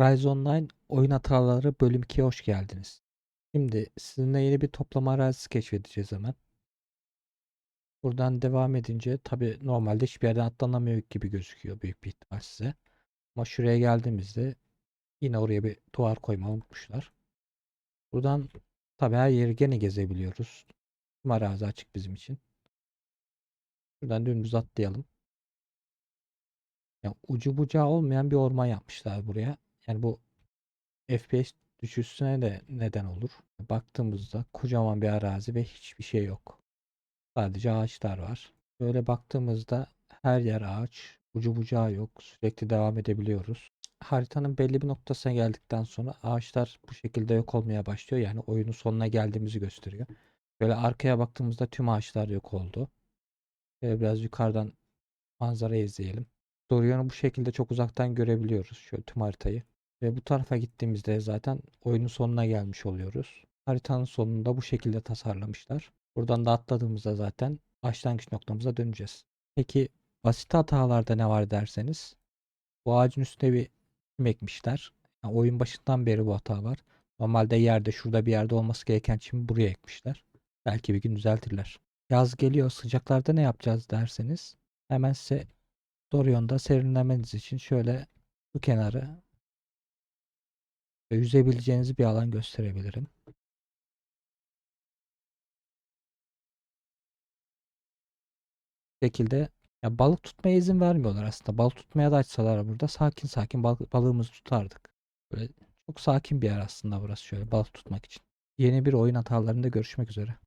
Rise Online oyun hataları bölüm 2'ye hoş geldiniz. Şimdi sizinle yeni bir toplama arazisi keşfedeceğiz hemen. Buradan devam edince tabi normalde hiçbir yerden atlanamıyor gibi gözüküyor büyük bir ihtimal size. Ama şuraya geldiğimizde yine oraya bir duvar koymayı unutmuşlar. Buradan tabi her yeri gene gezebiliyoruz. Tüm arazi açık bizim için. Buradan dümdüz atlayalım. Ya ucu bucağı olmayan bir orman yapmışlar buraya. Yani bu FPS düşüşüne de neden olur. Baktığımızda kocaman bir arazi ve hiçbir şey yok. Sadece ağaçlar var. Böyle baktığımızda her yer ağaç, ucu bucağı yok. Sürekli devam edebiliyoruz. Haritanın belli bir noktasına geldikten sonra ağaçlar bu şekilde yok olmaya başlıyor. Yani oyunun sonuna geldiğimizi gösteriyor. Böyle arkaya baktığımızda tüm ağaçlar yok oldu. Şöyle biraz yukarıdan manzarayı izleyelim. Dorion'u bu şekilde çok uzaktan görebiliyoruz. Şöyle tüm haritayı. Ve bu tarafa gittiğimizde zaten oyunun sonuna gelmiş oluyoruz. Haritanın sonunda bu şekilde tasarlamışlar. Buradan da atladığımızda zaten başlangıç noktamıza döneceğiz. Peki basit hatalarda ne var derseniz bu ağacın üstüne bir çim ekmişler. Yani oyun başından beri bu hata var. Normalde yerde şurada bir yerde olması gereken çimi buraya ekmişler. Belki bir gün düzeltirler. Yaz geliyor sıcaklarda ne yapacağız derseniz hemen size Dorion'da serinlemeniz için şöyle bu kenarı ve yüzebileceğiniz bir alan gösterebilirim. Şekilde ya balık tutmaya izin vermiyorlar aslında. Balık tutmaya da açsalar burada sakin sakin bal- balığımızı tutardık. Böyle çok sakin bir yer aslında burası şöyle balık tutmak için. Yeni bir oyun hatalarında görüşmek üzere.